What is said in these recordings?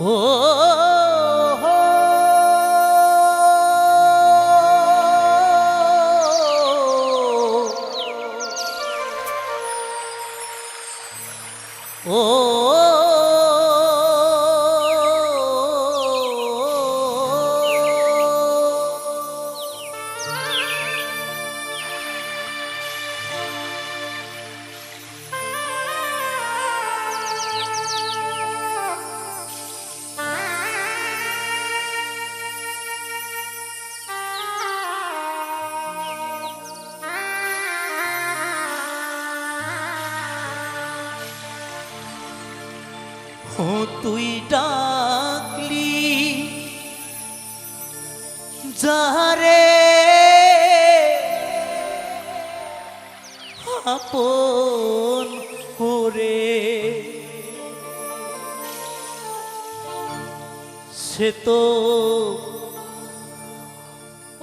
ও তুই ডাকলি। যারে আপন করে সে তো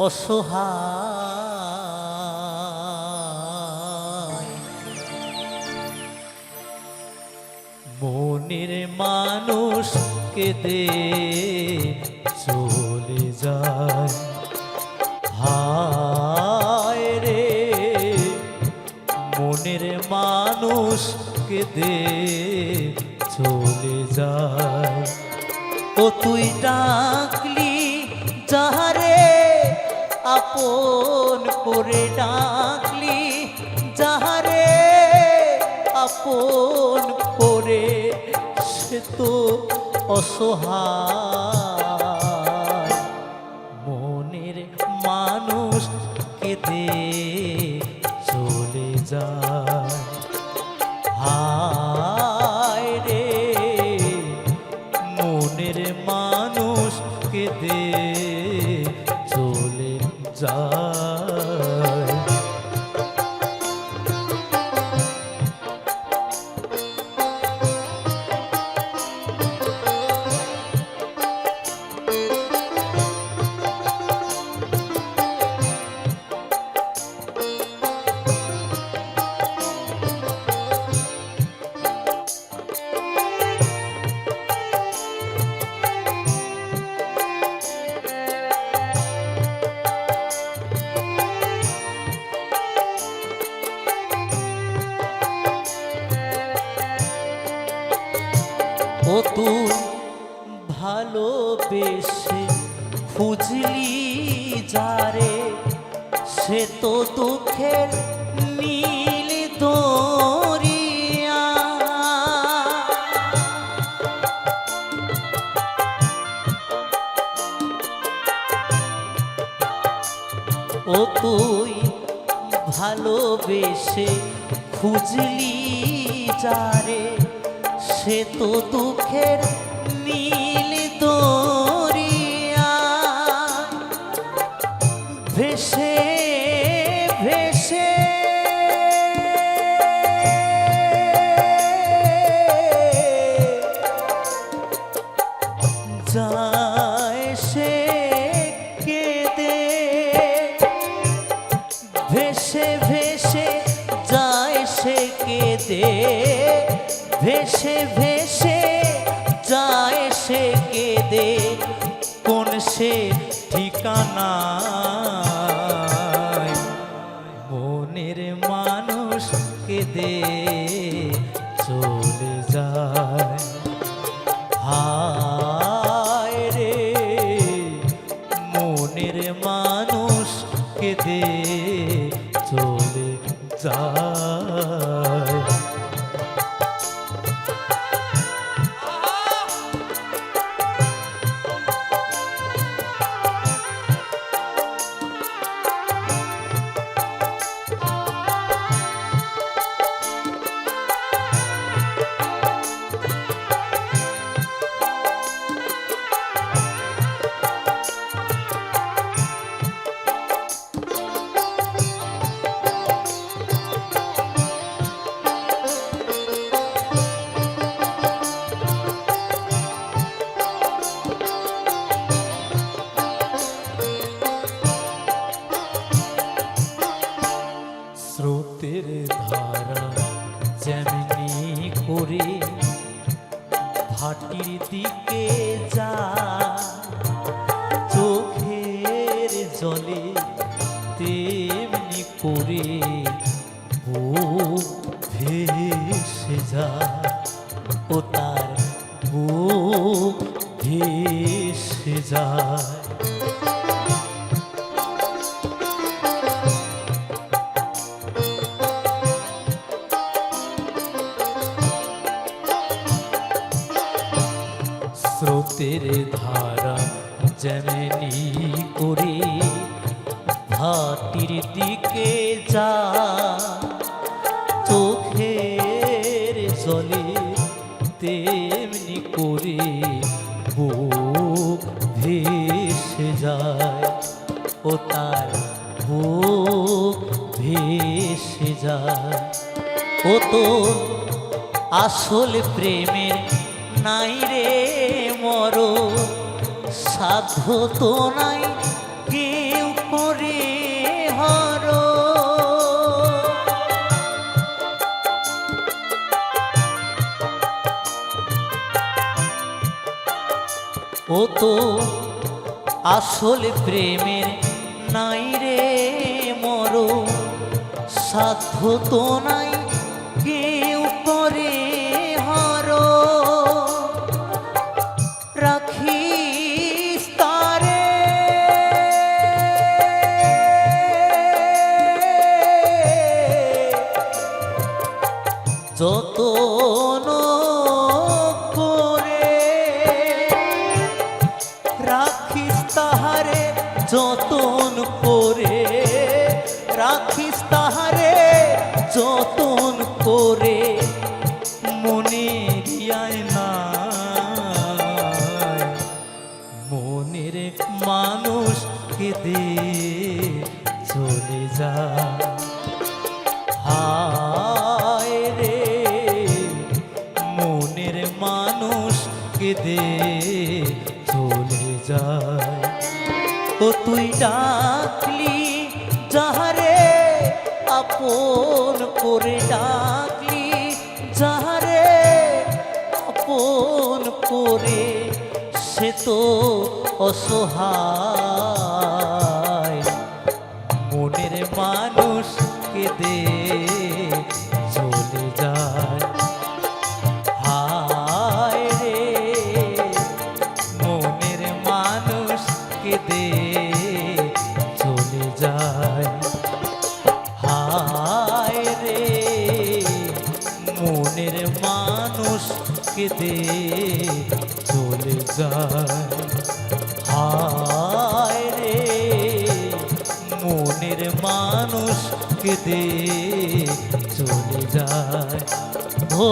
অসহায়। কেঁদে চলে যায়। হায় রে, মনের মানুষ কেঁদে চলে যায়। ও তুই ডাকলি, যাহারে আপন করে ডাকলি, যাহারে আপন করে সে তো অসহায়। মনের মানুষ কেঁদে চলে যায়। তুই ভালোবেসে খুঁজলি যারে সে তো দুঃখের নীল দরিয়া। ও তুই ভালোবেসে খুঁজলি যারে সে তো দুঃখের নীল দরিয়া। ভেসে ভেসে। যায় ভেসে ভেসে যায় সে কেঁদে। কোন সে ঠিকানা মনের মানুষ কেঁদে। স্রোতের ধারা যেমনি করে ভাটির দিকে যা, চোখের জলে তেমনি করে ও ভেসে যা, ও তার বুক ভেসে যায়। স্রোতের ধারা যেমনি করে, ভাটির দিকে যা, চোখের জলে তেমনি করে বুক ভেসে যায়, ও তার বুক ভেসে যায়। ও তো আসল প্রেমের নাই রে মর, সাধ্য তো নাই কেউ করে হর। ও তো আসল প্রেমের নাই রে মর, সাধ্য তো নাই চলে যায়। ও তুই ডাকলি যাহারে আপন করে ডাকলি, যাহারে আপন করে, সে তো অসহায়। মানুষকে দে চলে যায়। হায় রে, মনের মানুষকে দে চলে যায়। হায় রে, মনের মানুষকে দে চলে যায়। ও